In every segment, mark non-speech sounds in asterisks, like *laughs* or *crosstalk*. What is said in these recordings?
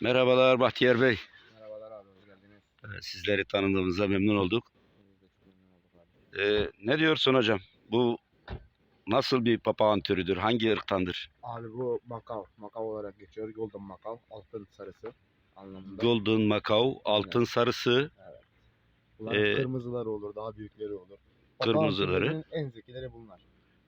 Merhabalar Bahtiyar Bey. Merhabalar abi hoş geldiniz. Sizleri tanıdığımıza memnun olduk. Ee, ne diyorsun hocam? Bu nasıl bir papağan türüdür? Hangi ırktandır? Abi bu makav. Makav olarak geçiyor. Golden makav. Altın sarısı anlamında. Golden Macau, altın sarısı, Bunların Ee, kırmızıları olur. Daha büyükleri olur. kırmızıları. türlerinin En zekileri bunlar.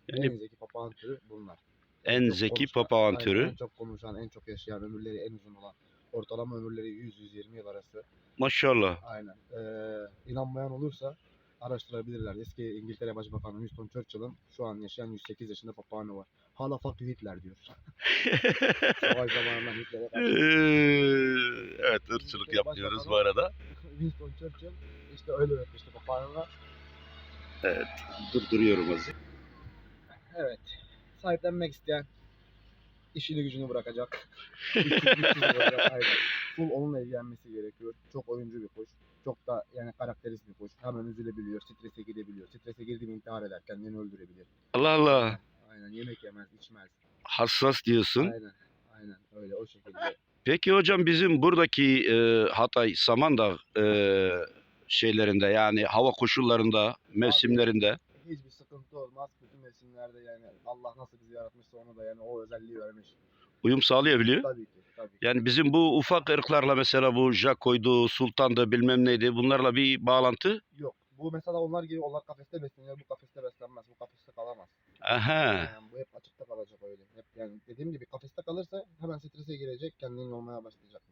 yani en zeki papağan türü bunlar. en çok zeki konuşan, papağan aynen, türü. En çok konuşan, en çok yaşayan, ömürleri en uzun olan. Ortalama ömürleri 100-120 yıl arası. Maşallah. Aynen. Ee, inanmayan olursa araştırabilirler. Eski İngiltere Başbakanı Winston Churchill'ın şu an yaşayan 108 yaşında papağanı var. Hala fuck Hitler diyor. *laughs* Savaş zamanında Hitler'e Ee, karşı. evet ırkçılık yapmıyoruz bu arada. *laughs* Winston Churchill işte öyle öpmüştü papağanına. Durduruyorum azı. Evet. Sahiplenmek isteyen işini gücünü bırakacak. *laughs* Bırakacak. Full onunla ilgilenmesi gerekiyor. Çok oyuncu bir kuş. Çok da yani karakterist bir kuş. Hemen üzülebiliyor, strese girebiliyor. Strese girdi mi intihar eder, kendini öldürebilir. Allah Allah. Aynen yemek yemez, içmez. Hassas diyorsun. Aynen. Aynen öyle o şekilde. Peki hocam bizim buradaki e, Hatay Samandağ e, şeylerinde yani hava koşullarında, mevsimlerinde Hiçbir sıkıntı olmaz. Bütün mevsimlerde yani Allah nasıl bizi yaratmışsa onu da yani o özelliği vermiş. uyum sağlayabiliyor. Tabii ki. Tabii ki. Yani bizim bu ufak ırklarla mesela bu Jaco'ydu, Sultan'dı bilmem neydi bunlarla bir bağlantı. Yok. Bu mesela onlar gibi onlar kafeste besleniyor. Bu kafeste beslenmez. Bu kafeste kalamaz. Aha. Yani bu hep açıkta kalacak öyle. Hep yani dediğim gibi kafeste kalırsa hemen strese girecek, kendini olmaya başlayacak.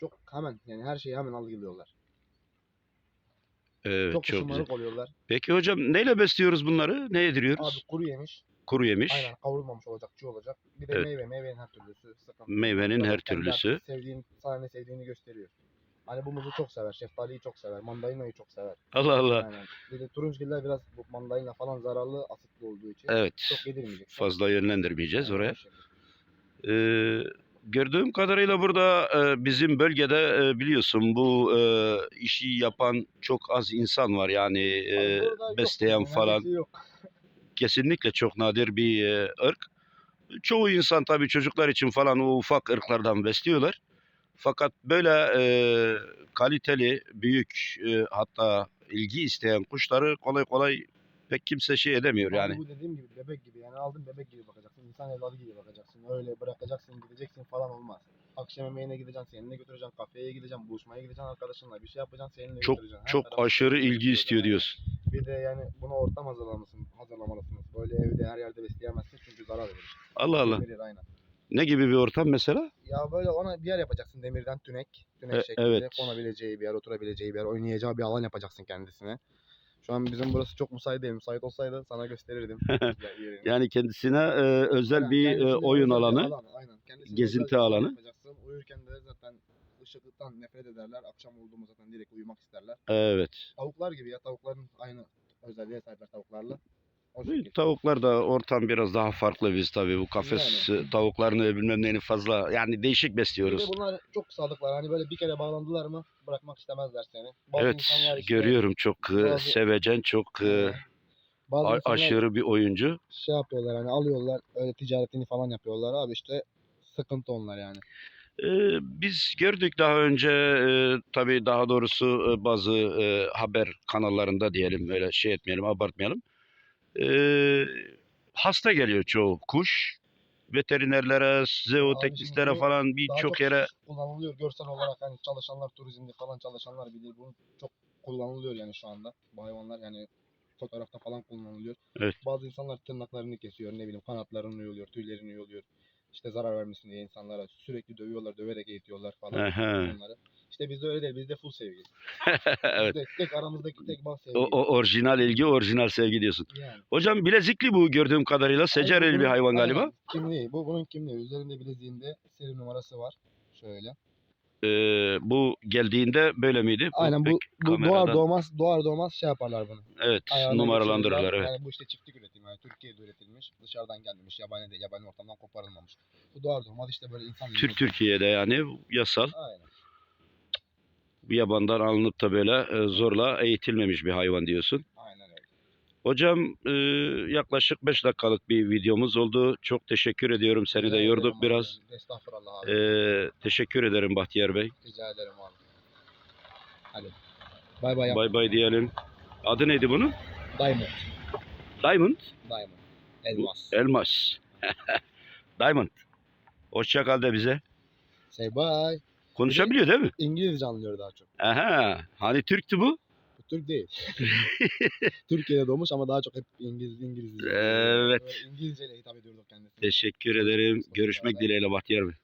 Çok hemen yani her şeyi hemen algılıyorlar. Evet, çok çok, güzel. oluyorlar. Peki hocam neyle besliyoruz bunları? Ne yediriyoruz? Abi kuru yemiş. Kuru yemiş. Aynen kavrulmamış olacak, çiğ olacak. Bir de Evet. meyve, meyvenin her türlüsü. Sıkıntı. Meyvenin her türlüsü. Sevdiğin, sana ne sevdiğini gösteriyor. Hani bu muzu çok sever, şeftaliyi çok sever, mandalinayı çok sever. Allah Allah. Aynen. Bir de turunçgiller biraz bu mandalina falan zararlı, asitli olduğu için Evet. çok yedirmeyecek. Fazla yönlendirmeyeceğiz oraya. Ee, gördüğüm kadarıyla burada e, bizim bölgede e, biliyorsun bu e, işi yapan çok az insan var yani e, burada yok besleyen falan Yok. kesinlikle çok nadir bir e, ırk. Çoğu insan tabii çocuklar için falan o ufak ırklardan besliyorlar. Fakat böyle e, kaliteli, büyük e, hatta ilgi isteyen kuşları kolay kolay pek kimse şey edemiyor yani. Bu dediğim gibi bebek gibi yani aldın bebek gibi bakacaksın. insan evladı gibi bakacaksın. Öyle bırakacaksın gideceksin falan olmaz. Akşam yemeğine gideceksin, seninle götüreceksin, kafeye gideceksin, buluşmaya gideceksin arkadaşınla, bir şey yapacaksın, seninle Çok götüreceksin. Her çok aşırı ilgi istiyor götüreceksin. diyorsun. Bir de yani buna ortam hazırlamalısın, hazırlamalısınız. Böyle evde her yerde besleyemezsin çünkü zarar verir. Allah Allah. Verir aynen. Ne gibi bir ortam mesela? Ya böyle ona bir yer yapacaksın demirden tünek. Tünek E, şeklinde evet. konabileceği bir yer, oturabileceği bir yer, oynayacağı bir alan yapacaksın kendisine. Şu an bizim burası çok müsait değil. Müsait olsaydı sana gösterirdim. *laughs* Yani kendisine e, özel Aynen, bir e, oyun alanı. alan, aynen. Kendisine gezinti alanı. Yapacaksın. Uyurken de zaten ışıklıktan nefret ederler. Akşam oldu mu zaten direkt uyumak isterler. Evet. Tavuklar gibi ya tavukların aynı özelliğe sahipler tavuklarla. Tavuklar da ortam biraz daha farklı biz tabii bu kafes e, tavuklarını bilmem neyini fazla yani değişik Bir besliyoruz. de bunlar çok sadıklar. Hani böyle bir kere bağlandılar mı bırakmak istemezler seni. Bazı Evet işte- görüyorum çok e, bazı- sevecen çok e, Bazı aşırı bir oyuncu. şey yapıyorlar hani alıyorlar öyle ticaretini falan yapıyorlar abi işte sıkıntı onlar yani. E, biz gördük daha önce e, tabii daha doğrusu e, bazı e, haber kanallarında diyelim öyle şey etmeyelim abartmayalım. E, hasta geliyor çoğu kuş. Veterinerlere, zooteknistlere falan birçok çok yere kullanılıyor görsel olarak hani çalışanlar turizmde falan çalışanlar bilir bunu çok kullanılıyor yani şu anda bu hayvanlar yani fotoğrafta falan kullanılıyor. Evet. Bazı insanlar tırnaklarını kesiyor ne bileyim kanatlarını yoluyor tüylerini yoluyor. İşte zarar vermesin diye insanlara sürekli dövüyorlar döverek eğitiyorlar falan Aha. onları. İşte bizde öyle değil bizde full sevgi. *laughs* evet. Bizde tek aramızdaki tek bağ sevgi. O, o orijinal ilgi, orijinal sevgi diyorsun. Yani. Hocam bilezikli bu gördüğüm kadarıyla. Secereli bir hayvan galiba. aynen, Kimliği. Bu bunun kimliği. Üzerinde bileziğinde seri numarası var. Şöyle. Ee, bu geldiğinde böyle miydi? Aynen bu, bu doğar doğmaz doğar doğmaz şey yaparlar bunu. Evet, Ayağına numaralandırırlar. Evet. Yani bu işte çiftlik üretimi. Yani Türkiye'de üretilmiş. Dışarıdan gelmemiş. Yabani de yabani ortamdan koparılmamış. Bu doğar doğmaz işte böyle insan Türk Türkiye'de yani yasal. Aynen. Bir yabandan alınıp da böyle e, zorla eğitilmemiş bir hayvan diyorsun. Hocam e, yaklaşık 5 dakikalık bir videomuz oldu. Çok teşekkür ediyorum. Seni de Rica yorduk ederim abi. biraz. Estağfurullah abi. E, teşekkür ederim Bahtiyar Bey. Rica ederim abi. Hadi. Bay bay. Bay bay diyelim. Adı neydi bunun? Diamond. Diamond. Diamond. Elmas. Elmas. *laughs* Diamond. Hoşça kal de bize. Say bye. Konuşabiliyor değil mi? İngilizce anlıyor daha çok. Aha. Hani Türktü bu? Türk değil. *laughs* Türkiye'de doğmuş ama daha çok hep İngiliz İngilizce. Evet. İngilizceyle hitap ediyorduk kendisine. Teşekkür ederim. Görüşmek dileğiyle Bahtiyar Bey.